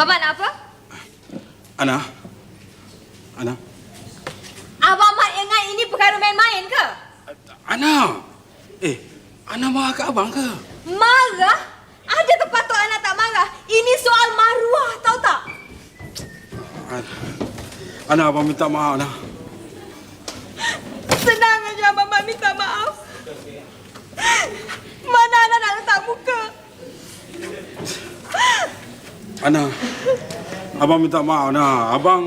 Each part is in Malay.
Abang Mat nak apa? Ana. Ana. Abang Mat ingat ini perkara main-main ke? Ana. Eh, Ana marah kat abang ke? Marah? Ada terpatut anak tak marah. Ini soal maruah, tahu tak? Ana, Ana abang minta maaf Ana. Senang aja Abang Mat minta maaf. Mana anak nak letak muka? Ana. Abang minta maaf Ana. Abang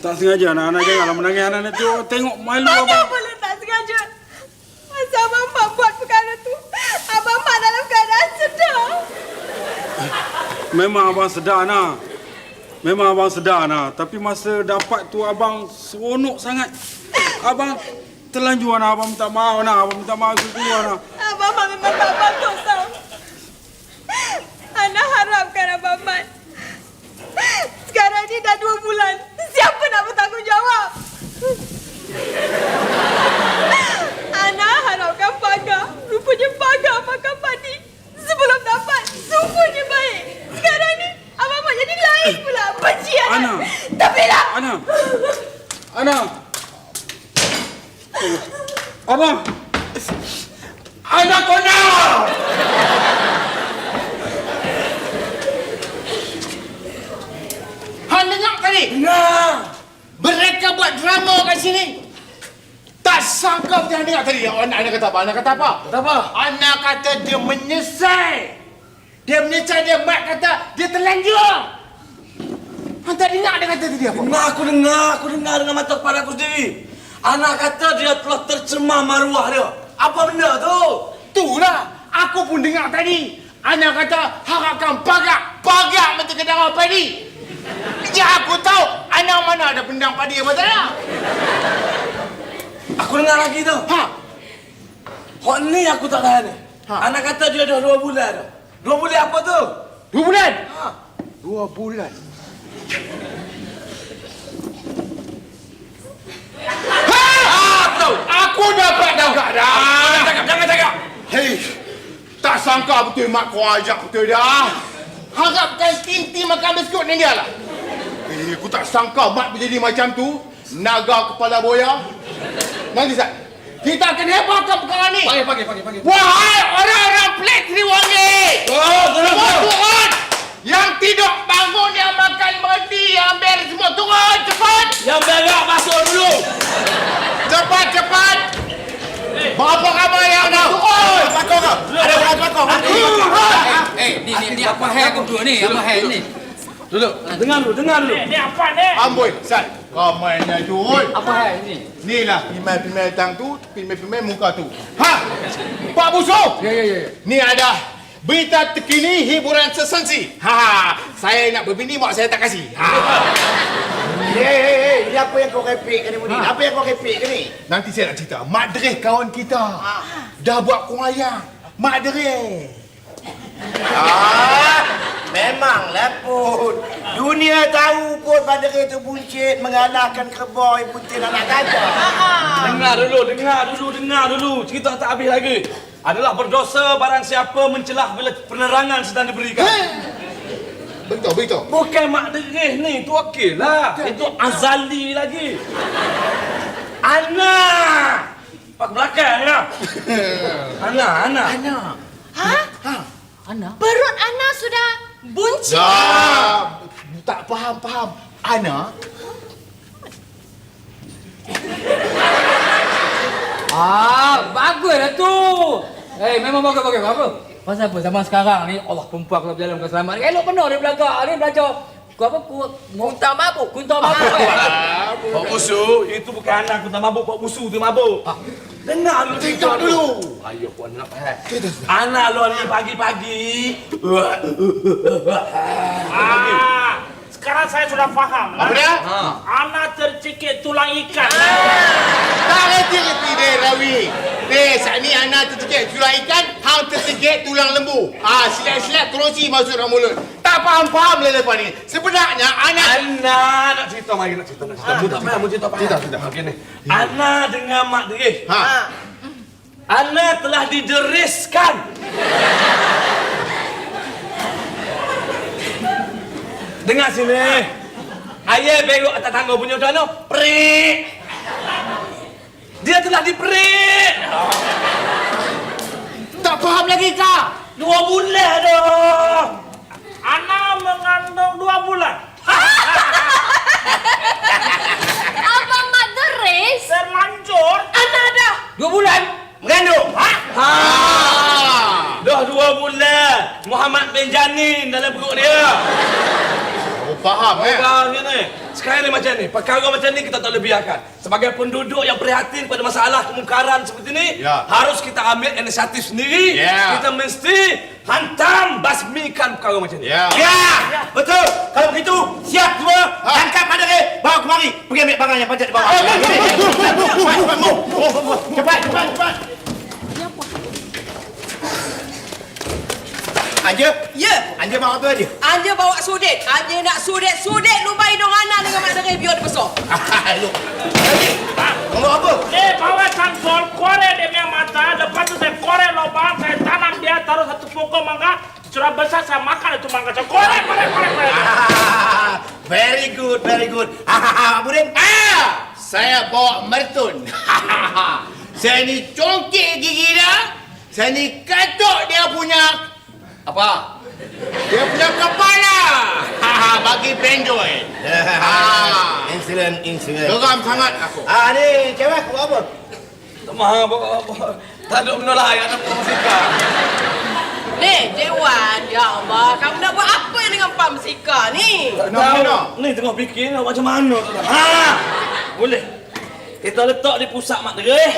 tak sengaja Ana. Ana janganlah menangis Ana nanti orang tengok malu Mana abang. boleh tak sengaja? Masa Abang Mat buat perkara tu, Abang Mat dalam keadaan sedar. Memang abang sedar Ana. Memang abang sedar Ana. Tapi masa dapat tu abang seronok sangat. Abang terlanjur Ana. Abang minta maaf Ana. Abang minta maaf sungguh Ana. Abang Mat memang tak patut tau. Ana harapkan Abang Mat. Sekarang ni dah dua bulan. Siapa nak bertanggungjawab? Ana harapkan Pagar. Rupanya Pagar makan padi. Sebelum dapat, sungguhnya baik. Sekarang ni, Abang Mat jadi lain pula. Benci Ana. Ana. Tapi lah. Ana. Ana. Abang. Ana kona. Han dengar tadi? Dengar. Mereka buat drama kat sini. Tak sangka dia dengar tadi. Kata apa? Anak kata apa? Kata apa? Anak kata dia menyesal. Dia menyesal dia mat kata dia terlanjur. Han tak dengar dia kata tadi apa? Dengar aku dengar, aku dengar dengan mata kepala aku sendiri. Anak kata dia telah tercemar maruah dia. Apa benda tu? Itulah. Aku pun dengar tadi. Anak kata harapkan pagak. Pagak mesti kedai padi. Ya aku tahu anak mana ada pendang padi yang tak ada. Aku dengar lagi tu. Ha. Hak ni aku tak tahan ni. Ha. Anak kata dia dah dua bulan dah. Dua bulan apa tu? Dua bulan. Ha. Dua bulan. Ha! Aku tahu. Aku dapat dapat dah. Jangan cakap, jangan cakap. Hei, tak sangka betul mak kau ajak betul dah. Harapkan tinti makan biskut ni dia lah. Eh, aku tak sangka mak menjadi macam tu. Naga kepala boya. Nanti Zat, kita akan hebatkan perkara ni. Panggil, panggil, panggil, panggil. Wahai orang-orang pelik Triwangi. Oh, turun, turun. turun. Yang tidur bangun, yang makan berhenti, yang beres semua turun. Cepat. Yang berak masuk dulu. Cepat, cepat. Berapa ramai yang dah turun? Pakor kau. Ada orang pakor. Eh, ni ni ni apa hal kau dua ni? Apa hal ni? Duduk. Dengar dulu, dengar dulu. Amboi, Sat. Kau mainnya turun. Apa hal ni? Ni lah pimai-pimai tang tu, pimai-pimai muka tu. Ha! Pak Busu! Ya ya ya. Ni ada berita terkini hiburan sesensi. Ha, saya nak berbini mak saya tak kasih. Ha. Hei, hei, hei, ni apa yang kau repek ke ni, Mudi? Apa yang kau repek ke ni? Nanti saya nak cerita. Mak Dereh kawan kita. Dah buat kuayang. Mak Dereh. Ah, memanglah pun. Dunia tahu pun pada itu buncit mengalahkan keboi buntin anak gajah. Dengar dulu, dengar dulu, dengar dulu. Cerita tak habis lagi. Adalah berdosa barang siapa mencelah bila penerangan sedang diberikan. Betul, betul. Bukan mak derih ni, tu okey lah. Itu Azali lagi. Ana. Pak belakang lah. Ana, Ana. Ana. Ha? Ana? Perut Ana sudah buncit. Dah. Tak faham, faham. Ana, Ah, baguslah tu. Eh, memang bagus bagus. Apa? Pasal apa zaman sekarang ni Allah perempuan kalau berjalan bukan selamat. Elok benar dia belakang. Dia belajar ku apa ku kunta mabuk. Kunta mabuk. eh. Pak Musu, itu bukan anak aku tak mabuk. Pak Musu tu mabuk. Dengar dulu. tengok dulu. Ayo, puan nak faham. Anak lu ni pagi-pagi. Ah, sekarang saya sudah faham. Apa dia? Anak tercekik tulang ikan. Tak reti-reti deh, Rawi. Deh, saat ni Ana tercekik tulang ikan, hang tercekik tulang lembu. Ah, silat-silat kerusi masuk dalam mulut. Tak faham-faham lah lepas ni. Sebenarnya Ana... Ana nak cerita mari nak cerita nak cerita. Mu tak faham, mu cerita faham. Cerita, cerita. Okey ni. Ana dengan mak derih. Ha. Ana telah dideriskan. Dengar sini. Ayah berok atas tangga punya macam mana? Perik. Dia telah diperik. Tak faham lagi kah? Dua bulan dah. Anak mengandung dua bulan. Abang Mak Deris. Terlanjur. Anak dah. Dua bulan. Mengandung. Ha? Ha. Dah dua bulan. Muhammad bin Janin dalam perut dia. Oh, faham eh? Faham je ni. Sekarang ni macam ni. Perkara macam ni kita tak boleh biarkan. Sebagai penduduk yang prihatin pada masalah kemungkaran seperti ni, Ya. harus kita ambil inisiatif sendiri. Ya. Kita mesti hantam basmikan perkara macam ni. Ya. Ya, betul. Kalau begitu, siap semua. Tangkap Madari. Bawa kemari. Pergi ambil barang yang patut dibawa. Cepat, cepat, cepat. Anja, Ya. Anja bawa apa dia? Anja bawa sudet. Anja nak sudet. Sudet lubai dong anak dengan Mak Deris biar dia besar. Lu. Kamu bawa apa? Eh, bawa korek dia punya mata. Lepas tu saya korek lubang, saya tanam dia, taruh satu pokok mangga. Sudah besar, saya makan itu mangga. Saya korek, korek, korek, korek. Ah, very good, very good. Ah, Budin. Ah, saya bawa mertun. saya ni congkik gigi dia. Saya ni katuk dia punya apa? Dia punya kepala. Bagi benjoy. Ah. Excellent, excellent. Geram sangat aku. Ah, ni cewek bawa apa? Tak mahu apa. Tak ada benda lain nak musika. Ni, Dewan. Ya Allah. Kamu nak buat apa dengan Pak Mesika ni? Tak Nak tahu. mana? Ni tengah fikir nak macam mana tu. Ha. Boleh. Kita letak di pusat mak dereh.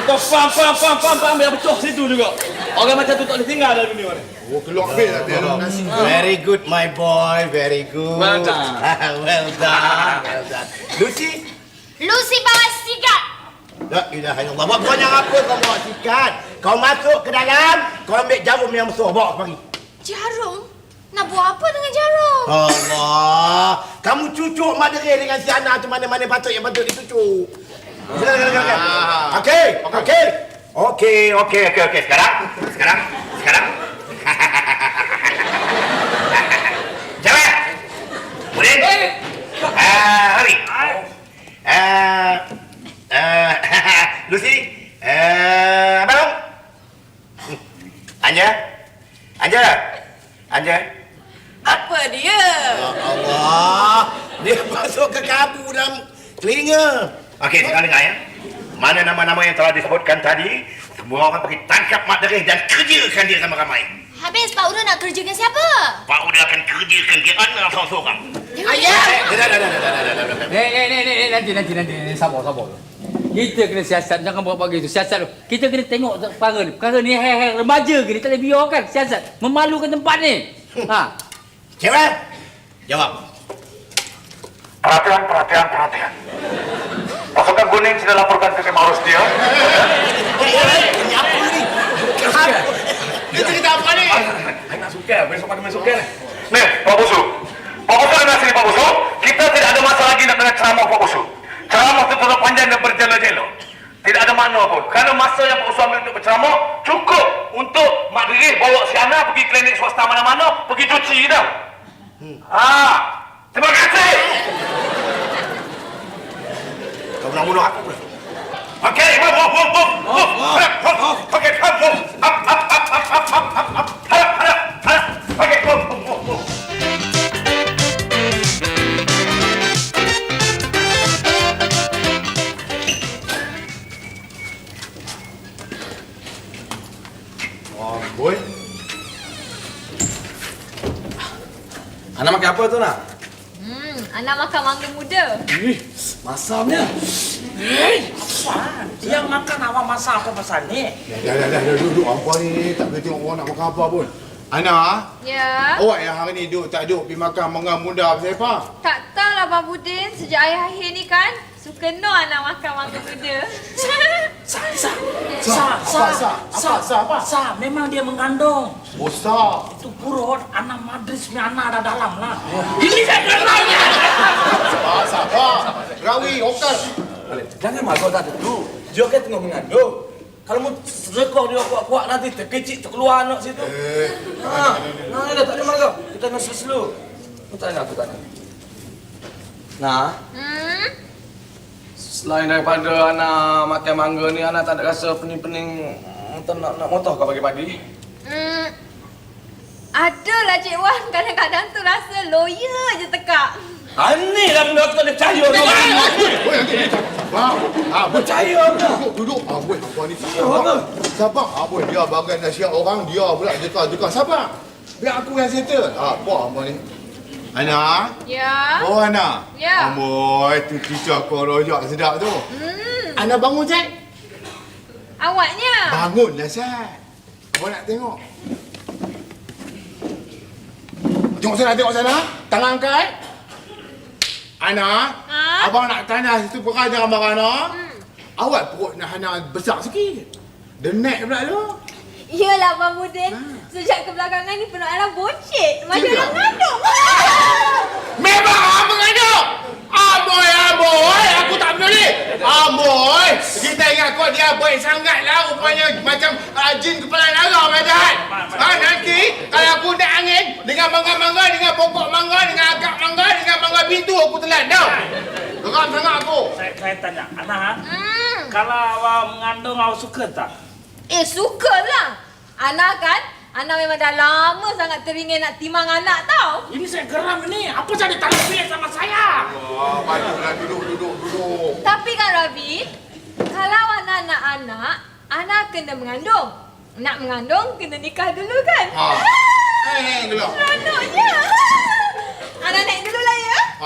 Kita pam pam pam pam pam biar pecah situ juga. Orang macam tu tak boleh tinggal dalam dunia ni. Oh, keluar habis lah dia nasi. Very good, my boy. Very good. Well done. well done. Well done. Lucy? Lucy bawa sikat. La ilaha illallah. Buat banyak apa kau bawa sikat? Kau masuk ke dalam, kau ambil jarum yang besar, bawa kemari. Jarum? Nak buat apa dengan jarum? Allah. Kamu cucuk Madrid dengan si Ana tu mana-mana patut yang patut dicucuk. Silakan, silakan, silakan. Ah. Okey, okey. Okey, okey, okey, okey. Sekarang, sekarang, sekarang. Jawab. Boleh? Ah, Hari. Ah, ah, Lucy. Ah, Abang. Anja. Anja. Anja. Apa dia? Allah, dia masuk ke kabu dalam telinga. Okey, sekarang dengar ya. Mana nama-nama yang telah disebutkan tadi? Semua orang pergi tangkap Mak Derih dan kerjakan dia sama ramai. Habis Pak Uda nak kerjakan siapa? Pak Uda akan kerjakan dia anak seorang-seorang. Ayah! Eh, dah, dah, dah, dah, dah, dah, dah, eh, eh, nanti, nanti, nanti, sabar, sabar. Kita kena siasat, jangan buat bagi itu. Siasat tu. Kita kena tengok perkara ni. Perkara ni hair remaja ke ni. Tak boleh biarkan siasat. Memalukan tempat ni. Ha. Cewek. Jawab. Perhatian, perhatian, perhatian. Pasukan kuning sudah laporkan ke Kemah eh, ini apa ni? Apa? Dia cerita apa ni? Saya nak suka, besok pakai main suka ni. Nih, Pak Busu. Pak Busu dengar sini, Pak Busu. Kita tidak ada masa lagi nak dengar ceramah Pak Busu. Ceramah itu terlalu panjang dan berjela-jela. Tidak ada makna pun. Kerana masa yang Pak Busu ambil untuk berceramah, cukup untuk Mak Diri bawa si Ana pergi klinik swasta mana-mana, pergi cuci dah. Ah, terima kasih. Kau nak bunuh aku pula. Okey, move, move. Harap, move. Okey, move. Boy, Anak makan apa tu nak? Hmm, anak makan mangga muda. Ih, masamnya. Yang makan awak masak apa pasal ni? dah, dah, dah, dah, duduk. Apa ni? Tak boleh tengok orang nak makan apa pun. Ana, Ya. awak yang hari ni duduk tak duduk pergi makan mangga muda pasal apa? Tak tahulah Abang Budin sejak ayah akhir ni kan suka no anak makan mangga muda. Sa, sa, Sa, apa sa? Apa sa? Apa? sa, memang dia mengandung. Oh, sa. Itu purut anak Madris punya anak ada dalam lah. Ini saya kenalnya. Sabar, sabar. Okey. Jangan marah tak tu. Dia kan tengah mengandung. Kalau mu rekor dia kuat-kuat nanti terkecik terkeluar anak situ. Eh, Ha, nah dah tak ada marah. Kita nak slow. Aku tanya, aku tanya. Nah, Hmm? selain daripada anak makan mangga ni, anak tak ada rasa pening-pening tak nak, nak motor kau pagi-pagi? Hmm. Adalah Cik Wan. Kadang-kadang tu rasa lawyer je tekak. Lah tak boleh percaya. kau. Boy, nanti Bang, ah, boy. Percaya kau. Duduk, duduk. Ah, boy, abang ni sabar. Sabar. Ah, boy, dia bagai nasihat orang, dia pula jeka-jeka. Sabar. Biar aku yang settle. Ah, apa abang ni? Ana? Ya. Oh, Ana? Ya. Amboi, tu cerita kau rojak sedap tu. Hmm. Ana bangun, Zat? Awaknya. Bangun lah, Zat. Kau nak tengok? Tengok sana, tengok sana. Tangan angkat. Ana, Ha? abang nak tanya situ perkara jangan marah, Ana. Hmm. Awak perut nak Hana besar sikit. Dia naik pula tu. Yelah Abang Budin. Sejak kebelakangan ni penuh arah bocet. Macam Tidak. orang ngandung. Memang abang mengandung. Aboy, aboy. Aku tak peduli. Aboy. Kita ingat kau dia baik sangat lah. Rupanya macam uh, jin kepala naga macam. Ha, nanti kalau aku nak angin dengan mangga-mangga, dengan pokok mangga, dengan akak mangga, dengan mangga pintu aku telan. Dah. Geram sangat aku. Saya, saya tanya, Ana, Hmm. kalau awak mengandung awak suka tak? Eh sukalah. Anak kan? Anak memang dah lama sangat teringin nak timang anak tau. Ini saya geram ini. Apa saya tak lebih sama saya? Wah, baliklah duduk, duduk, duduk. Tapi kan Rabi, kalau anak nak anak, anak kena mengandung. Nak mengandung, kena nikah dulu kan? Ha. Eh, gelap. Seronoknya. Anak naik dulu lah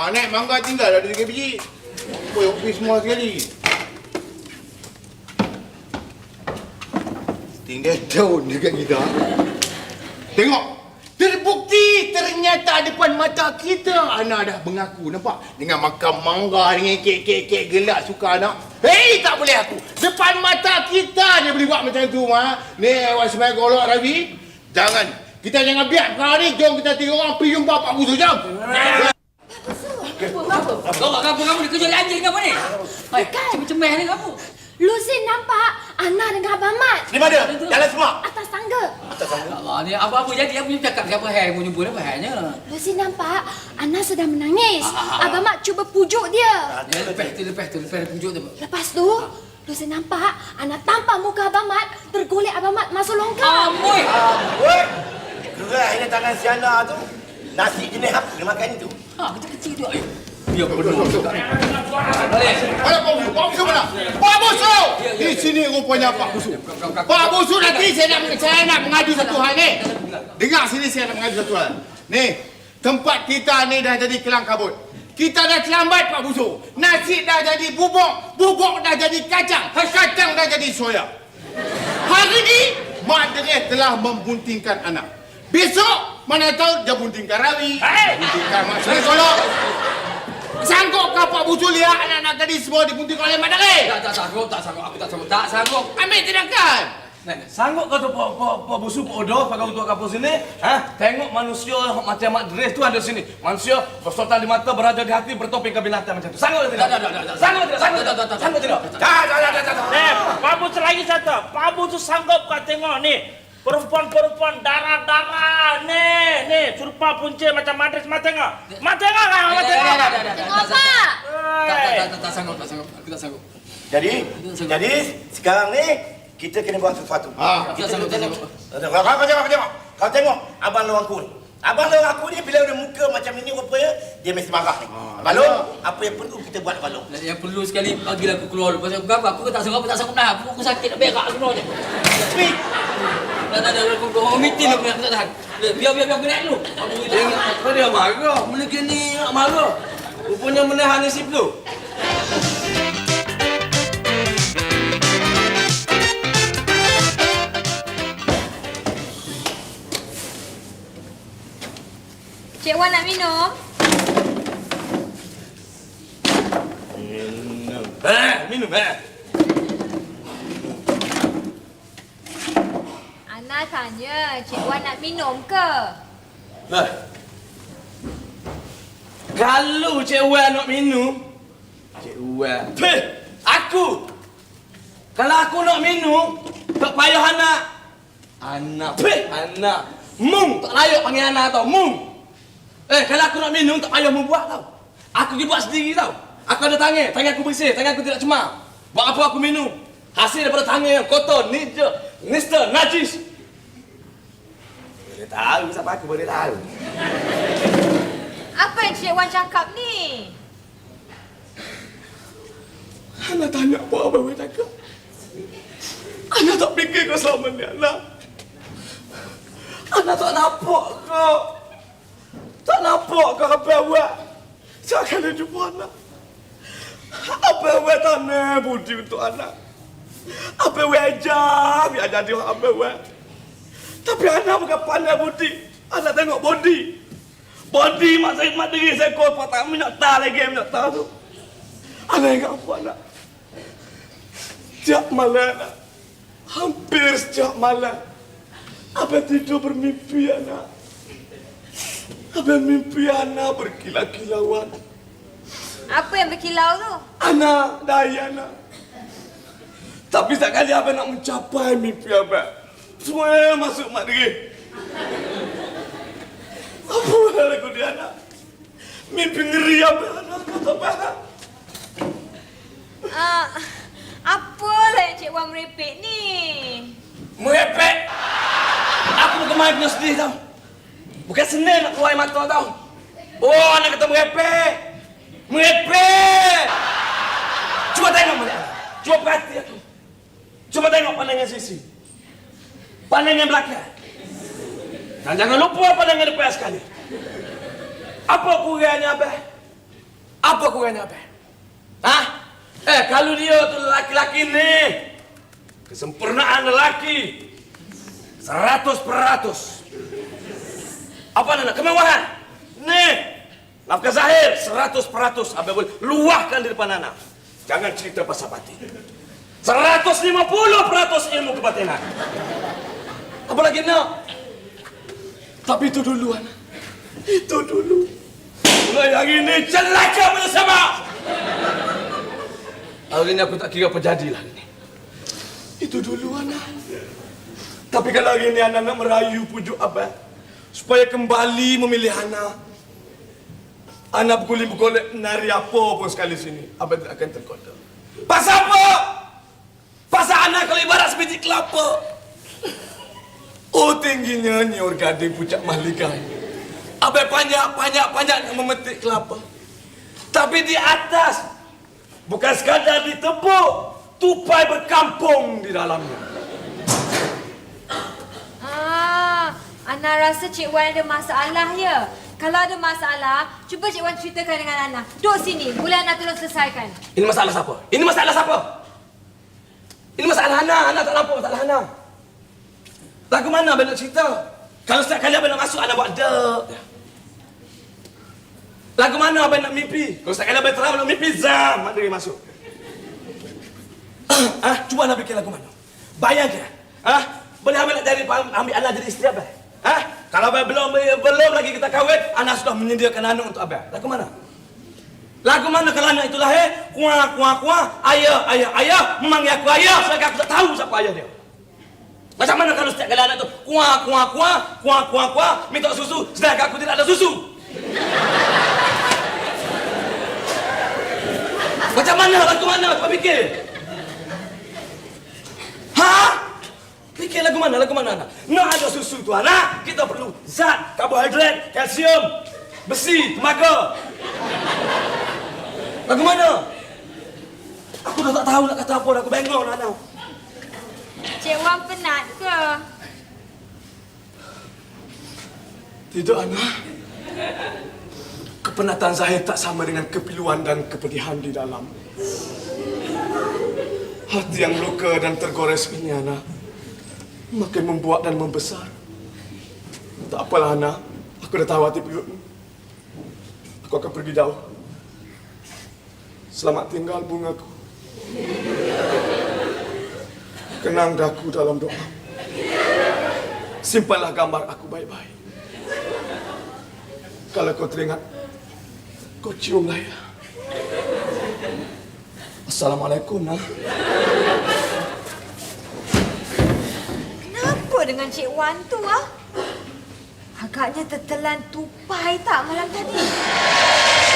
Ha, naik mangga tinggal ada tiga biji. Boy, opis semua sekali. Tinggal daun dekat kita. Tengok. Terbukti ternyata depan mata kita. Anak dah mengaku nampak? Dengan makan mangga dengan kek-kek-kek gelak suka anak. Hei tak boleh aku. Depan mata kita dia boleh buat macam tu ma. Ni awak sebagai golok Rabi jangan. Kita jangan biar perkara ni. Jom kita tiga orang pergi jumpa Pak Busu jom Kau buat apa kamu ni kerja anjing kamu ni? Hai, cemeh-cemeh ni kamu. Luzin nampak Ana dengan Abang Mat Di mana? Jalan semua. atas tangga. Allah ni apa-apa jadi apa cakap siapa hai mau jumpa apa hainya. Luzin nampak Ana sedang menangis. Ah. Abang Mat cuba pujuk dia. Dia lepas tu lepas tu lepas pujuk tu. Lepas tu, Luzin nampak Ana tampak muka Abang Mat tergolek Abang Mat masuk longkang. Amoi. Woi. Gerak ini tangan si Ana tu. Nasi jenis apa dia makan itu? Ha, kecil-kecil tu. Ya, duduk, duduk. Boleh. Mana Pak Busu? Pak Busu mana? Pak Busu! Di sini rupanya Pak Busu. Pak Busu nanti saya nak saya nak mengadu satu hal ni. Dengar sini saya nak mengadu satu hal. Ni, tempat kita ni dah jadi kelang kabut. Kita dah terlambat Pak Busu. Nasi dah jadi bubuk, bubuk dah jadi kacang, kacang dah jadi soya. Hari ni Mak Dereh telah membuntingkan anak. Besok mana tahu dia buntingkan Rawi, Hei! buntingkan Mak Seri Solok. Sanggup Pak Busu lihat anak-anak gadis semua dibunting oleh Mak? Tak, tak sanggup, tak sanggup. Aku tak sanggup. Tak sanggup. Ambil tindakan. Nah, sanggup kau tu pak pak pak busuk pak odoh pakai untuk kapal sini? Ha? Tengok manusia macam mak dres tu ada sini. Manusia bersotan di mata, beraja di hati, bertopeng ke binatang macam tu. Sanggup tak? Tak, tak, tak, tak, tak. Sanggup tidak? Sanggup Tak, tidak? tak, tak, tak. Sanggup dah. Eh, Pak Bus lagi satu. Pak Bus tu sanggup kau tengok ni. Perempuan-perempuan darah-darah ni, ni serupa punca macam madras mak tengok. Mak tengok kan, mak tengok. Tengok apa? Tak, tak, tak, tak, tak sanggup, tak sanggup. Aku tak sanggup. Jadi, jadi sekarang ni kita kena buat sesuatu. Ha. Tak sanggup, tak sanggup. Kau, kau tengok, kau tengok. Kau tengok abang lu aku ni. Abang lu aku ni bila ada muka macam ini rupanya dia mesti marah ni. Lalu apa yang perlu kita buat Balong? Yang perlu sekali bagilah aku keluar. Pasal aku apa? Aku tak sanggup, aku tak sanggup dah. Aku, aku sakit nak berak sebenarnya. Speak. Tak, tak. Aku, aku meeting aku, aku tak tahan. Biar, biar, biar aku naik dulu. Aku dia marah? Mana kini nak marah? Rupanya menahan nasib tu. Cik Wan nak minum? Eh, minum eh. Tanya, Cik Wan nak minum ke? Lah. Kalau Cik Wan nak minum, Cik Wan. Peh, aku. Kalau aku nak minum, tak payah anak. Anak. Peh, anak. Mung, tak layak panggil anak tau. Mung. Eh, kalau aku nak minum tak payah membuat tau. Aku pergi buat sendiri tau. Aku ada tangan, tangan aku bersih, tangan aku tidak cemar. Buat apa aku minum? Hasil daripada tangan yang kotor, ni je. Mister Najis. Boleh tahu siapa aku boleh tahu. Apa yang Cik Wan cakap ni? Anak tanya apa apa boleh cakap. Anak tak fikir kau selama ni, anak. Anak tak nampak kau. Tak nampak kau apa yang buat. Saya akan jumpa anak. Apa yang buat tanah budi untuk anak. Apa yang ajar, biar jadi orang apa yang buat. Tapi anak bukan pandai budi. Anak tengok body. Body mak saya mak diri saya kau patah minyak tak lagi minyak tak tu. Anak ingat apa anak? Setiap malam anak. Hampir setiap malam. Apa tidur bermimpi anak? Apa mimpi anak berkilau-kilauan? Apa yang berkilau tu? Anak, daya anak. Tapi tak kali apa nak mencapai mimpi abang. Semua masuk mak diri. Apa benar aku dia anak? Mimpi ngeri apa anak kau tak faham? Ah, apalah yang Cik Wan merepek ni? Merepek. Aku main punya sedih tau. Bukan senang nak keluar mata tau. Oh, anak kata merepek. Merepek. Cuba tengok balik. Cuba perhati aku. Cuba tengok pandangan sisi. Pandangan belakang. Dan jangan lupa pandangan depan sekali. Apa kurangnya abang? Apa kurangnya abang? Hah? Eh, kalau dia tu lelaki-lelaki ni, kesempurnaan lelaki, seratus peratus. Apa nak kemewahan? Ni, nafkah zahir, seratus peratus. Abang boleh luahkan di depan anak. Jangan cerita pasal batin. Seratus lima puluh peratus ilmu kebatinan. Apa lagi nak? Tapi itu dulu, anak. Itu dulu. Mulai hari ini, celaka bersama. Hari ini aku tak kira apa jadilah ini. Itu dulu anak. Tapi kalau hari ini anak nak merayu pujuk abang supaya kembali memilih anak. Anak berkulit-berkulit nari apa pun sekali sini. Abang tidak akan tergoda. Pasal apa? Pasal anak kalau ibarat sebiji kelapa. Oh tingginya nyor gading pucak mahligai. Abang panjang-panjang-panjang memetik kelapa. Tapi di atas Bukan sekadar ditepuk, tupai berkampung di dalamnya. Ah, Ana rasa Cik Wan ada masalah ya. Kalau ada masalah, cuba Cik Wan ceritakan dengan Ana. Duduk sini, boleh Ana tolong selesaikan. Ini masalah siapa? Ini masalah siapa? Ini masalah Hana. Hana tak nampak masalah Hana. Lagu mana abang nak cerita? Kalau setiap kali abang nak masuk, Hana buat dek. Lagu mana abang nak mimpi? Kalau setiap kali abang terang nak mimpi, zam. Mak diri masuk. ah, cuba nak fikir lagu mana? Bayangkan. Ah, boleh abang nak jadi ambil anak jadi isteri abang? Ah, kalau abang belum belum lagi kita kahwin, anak sudah menyediakan anak untuk abang. Lagu mana? Lagu mana kalau anak itu lahir, kuah, kuah, kuah, ayah, ayah, ayah, memanggil aku ayah, sedangkan aku tak tahu siapa ayah dia. Macam mana kalau setiap kali anak tu kuah, kuah, kuah, kuah, kuah, kuah, minta susu, sedangkan aku tidak ada susu. Macam mana, lagu mana, kau fikir? Ha? Fikir lagu mana, lagu mana anak? Nak ada susu tu anak, kita perlu zat, karbohidrat, kalsium, besi, tenaga. Lagu mana? Aku dah tak tahu nak kata apa. Aku bengong now. Cik Wan penat ke? Tidak, Ana. Kepenatan Zahir tak sama dengan kepiluan dan kepedihan di dalam. Hati yang luka dan tergores ini, Ana, makin membuat dan membesar. Tak apalah, Ana. Aku dah tahu hati pelukmu. Aku akan pergi jauh. Selamat tinggal bungaku. Kenang daku dalam doa. Simpanlah gambar aku baik-baik. Kalau kau teringat, kau ciumlah ya. Assalamualaikum, nah. Kenapa dengan Cik Wan tu ah? Agaknya tertelan tupai tak malam tadi?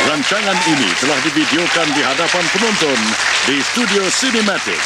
Rancangan ini telah divideokan di hadapan penonton di Studio Cinematic.